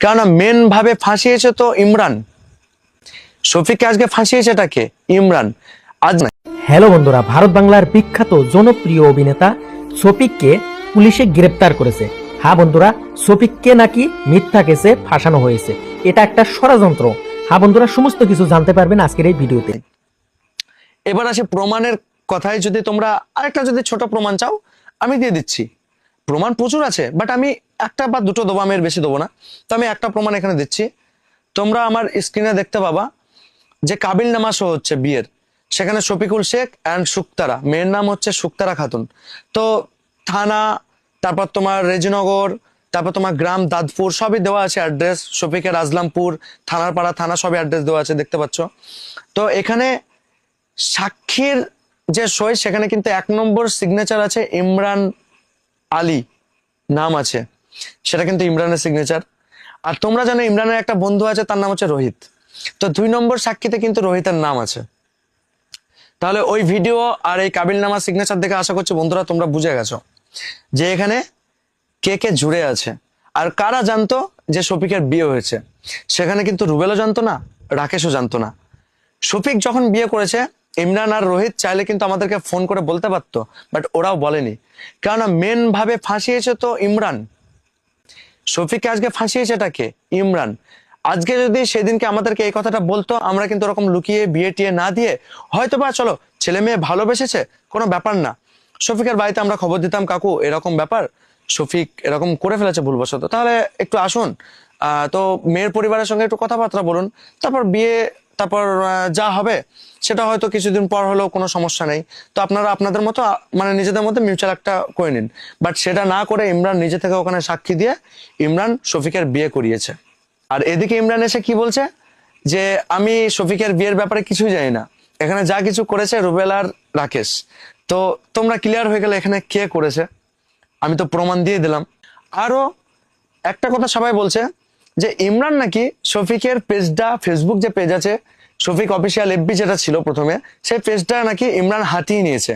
কেননা মেন ভাবে ফাঁসিয়েছে তো ইমরান। শফিককে আজকে ফাঁসিয়েছেটাকে ইমরান। আজ হ্যালো বন্ধুরা ভারত বাংলার বিখ্যাত জনপ্রিয় অভিনেতা শফিককে পুলিশে গ্রেপ্তার করেছে। হ্যাঁ বন্ধুরা শফিককে নাকি মিথ্যা কেসে ফাঁসানো হয়েছে। এটা একটা ষড়যন্ত্র। হ্যাঁ বন্ধুরা সমস্ত কিছু জানতে পারবেন আজকের এই ভিডিওতে। এবার আসে প্রমাণের কথায়। যদি তোমরা আরেকটা যদি ছোট প্রমাণ চাও আমি দিয়ে দিচ্ছি। প্রমাণ প্রচুর আছে বাট আমি একটা বা দুটো দেবো, আমি এর বেশি দেবো না। তো আমি একটা প্রমাণ এখানে দিচ্ছি। তোমরা আমার স্ক্রিনে দেখতে পাবা যে কাবিল নামা শো হচ্ছে বিয়ের। সেখানে শফিকুল শেখ অ্যান্ড শুক্তারা মেয়ের নাম হচ্ছে শুক্তারা খাতুন। তো থানা, তারপর তোমার রেজিনগর, তারপর তোমার গ্রাম দাদপুর সবই দেওয়া আছে অ্যাড্রেস শফিকের আজলামপুর থানার পাড়া, থানা সবই অ্যাড্রেস দেওয়া আছে, দেখতে পাচ্ছ। তো এখানে সাক্ষীর যে সই সেখানে কিন্তু এক নম্বর সিগনেচার আছে ইমরান আলী নাম আছে। সেটা কিন্তু ইমরানের সিগনেচার আর তোমরা জানো ইমরানের একটা বন্ধু আছে, তার নাম হচ্ছে রোহিত। তো দুই নম্বর সাক্ষীতে কিন্তু রোহিতের নাম আছে। তাহলে ওই ভিডিও আর এই কাবিলনামা সিগনেচার দেখে আশা করছি বন্ধুরা তোমরা বুঝে গেছো যে এখানে কে কে জুড়ে আছে। আর কারা জানতো যে শফিকের বিয়ে হয়েছে? সেখানে কিন্তু রুবেলও জানতো না, রাকেশও জানতো না। শফিক যখন বিয়ে করেছে ইমরান আর রোহিত চাইলে কিন্তু আমাদেরকে ফোন করে বলতে পারতো বাট ওরাও বলেনি। কেননা মেন ভাবে ফাঁসিয়েছে তো ইমরান। শফিককে আজকে ফাঁসিয়েছে এটাকে ইমরান। আজকে যদি সেদিনকে আমাদেরকে এই কথাটা বলতো, আমরা কিন্তু ওরকম লুকিয়ে বিয়ে টিয়ে না দিয়ে হয়তো বা চলো, ছেলে মেয়ে ভালোবেসেছে, কোনো ব্যাপার না। শফিকের বাড়িতে আমরা খবর দিতাম, কাকু, এরকম ব্যাপার? শফিক এরকম করে ফেলেছে ভুলবশত। তাহলে একটু আসুন। তো মেয়ের পরিবারের সঙ্গে একটু কথাবার্তা বলুন। তারপর বিয়ে তারপর যা হবে, সেটা হয়তো কিছুদিন পর হলেও কোনো সমস্যা নেই। তো আপনারা আপনাদের মতো মানে নিজেদের মধ্যে মিউচুয়াল একটা করে নিন। বাট সেটা না করে ইমরান নিজে থেকে ওখানে সাক্ষী দিয়ে ইমরান শফিকের বিয়ে করিয়েছে। আর এদিকে ইমরান এসে কি বলছে? যে আমি শফিকের বিয়ের ব্যাপারে কিছুই জানি না। এখানে যা কিছু করেছে রুবেল আর রাকেশ। তো তোমরা ক্লিয়ার হয়ে গেলে এখানে কে করেছে? আমি তো প্রমাণ দিয়ে দিলাম। আরও একটা কথা সবাই বলছে যে ইমরান নাকি শফিকের পেজটা ফেসবুক যে পেজ আছে, শফিক অফিসিয়াল এফবি যেটা ছিল প্রথমে, সেই পেজটা নাকি ইমরান হাতিয়ে নিয়েছে।